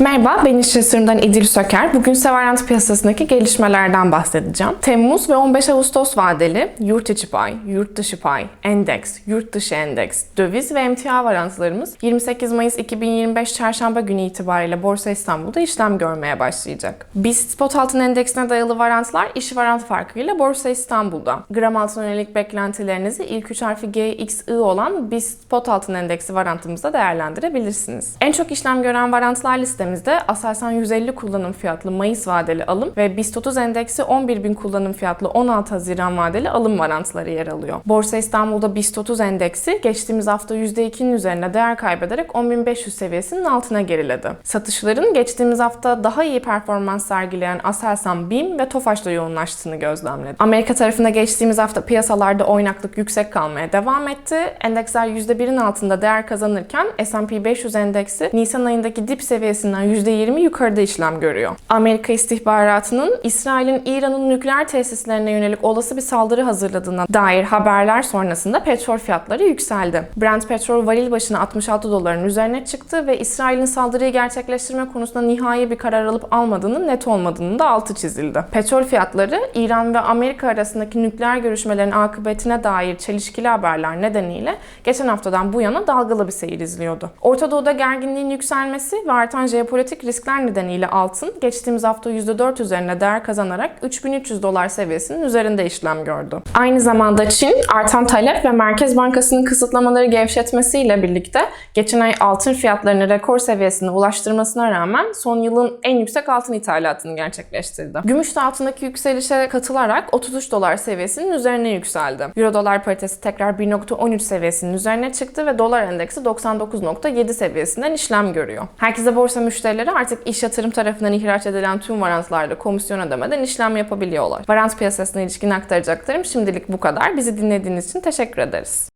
Merhaba, ben İş Yatırım'dan İdil Söker. Bugün Severant piyasasındaki gelişmelerden bahsedeceğim. Temmuz ve 15 Ağustos vadeli yurt içi pay, yurt dışı pay, endeks, yurt dışı endeks, döviz ve emtia varantılarımız 28 Mayıs 2025 Çarşamba günü itibariyle Borsa İstanbul'da işlem görmeye başlayacak. BIST spot altın endeksine dayalı varantlar iş varant farkıyla Borsa İstanbul'da. Gram altın yönelik beklentilerinizi ilk 3 harfi GXI olan BIST spot altın endeksi varantımızda değerlendirebilirsiniz. En çok işlem gören varantlar listemizde Aselsan 150 kullanım fiyatlı Mayıs vadeli alım ve BIST 30 endeksi 11.000 kullanım fiyatlı 16 Haziran vadeli alım varantları yer alıyor. Borsa İstanbul'da BIST 30 endeksi geçtiğimiz hafta %2'nin üzerinde değer kaybederek 10.500 seviyesinin altına geriledi. Satışların geçtiğimiz hafta daha iyi performans sergileyen Aselsan, BİM ve Tofaş'ta yoğunlaştığını gözlemledi. Amerika tarafında geçtiğimiz hafta piyasalarda oynaklık yüksek kalmaya devam etti. Endeksler %1'in altında değer kazanırken S&P 500 endeksi Nisan ayındaki dip seviyesinden %20 yukarıda işlem görüyor. Amerika istihbaratının İsrail'in İran'ın nükleer tesislerine yönelik olası bir saldırı hazırladığına dair haberler sonrasında petrol fiyatları yükseldi. Brent petrol varil başına 66 doların üzerine çıktı ve İsrail'in saldırıyı gerçekleştirme konusunda nihai bir karar alıp almadığının net olmadığının da altı çizildi. Petrol fiyatları İran ve Amerika arasındaki nükleer görüşmelerin akıbetine dair çelişkili haberler nedeniyle geçen haftadan bu yana dalgalı bir seyir izliyordu. Orta Doğu'da gerginliğin yükselmesi ve artan jeopolitik riskler nedeniyle altın geçtiğimiz hafta %4 üzerine değer kazanarak 3300 dolar seviyesinin üzerinde işlem gördü. Aynı zamanda Çin artan talep ve Merkez Bankası'nın kısıtlamaları gevşetmesiyle birlikte geçen ay altın fiyatlarını rekor seviyesine ulaştırmasına rağmen son yılın en yüksek altın ithalatını gerçekleştirdi. Gümüş de altındaki yükselişe katılarak 33 dolar seviyesinin üzerine yükseldi. Euro dolar paritesi tekrar 1.13 seviyesinin üzerine çıktı ve dolar endeksi 99.7 seviyesinden işlem görüyor. Herkese borsa müşterileri artık iş yatırım tarafından ihraç edilen tüm varantlarda komisyon ödemeden işlem yapabiliyorlar. Varant piyasasına ilişkin aktaracaklarım şimdilik bu kadar. Bizi dinlediğiniz için teşekkür ederiz.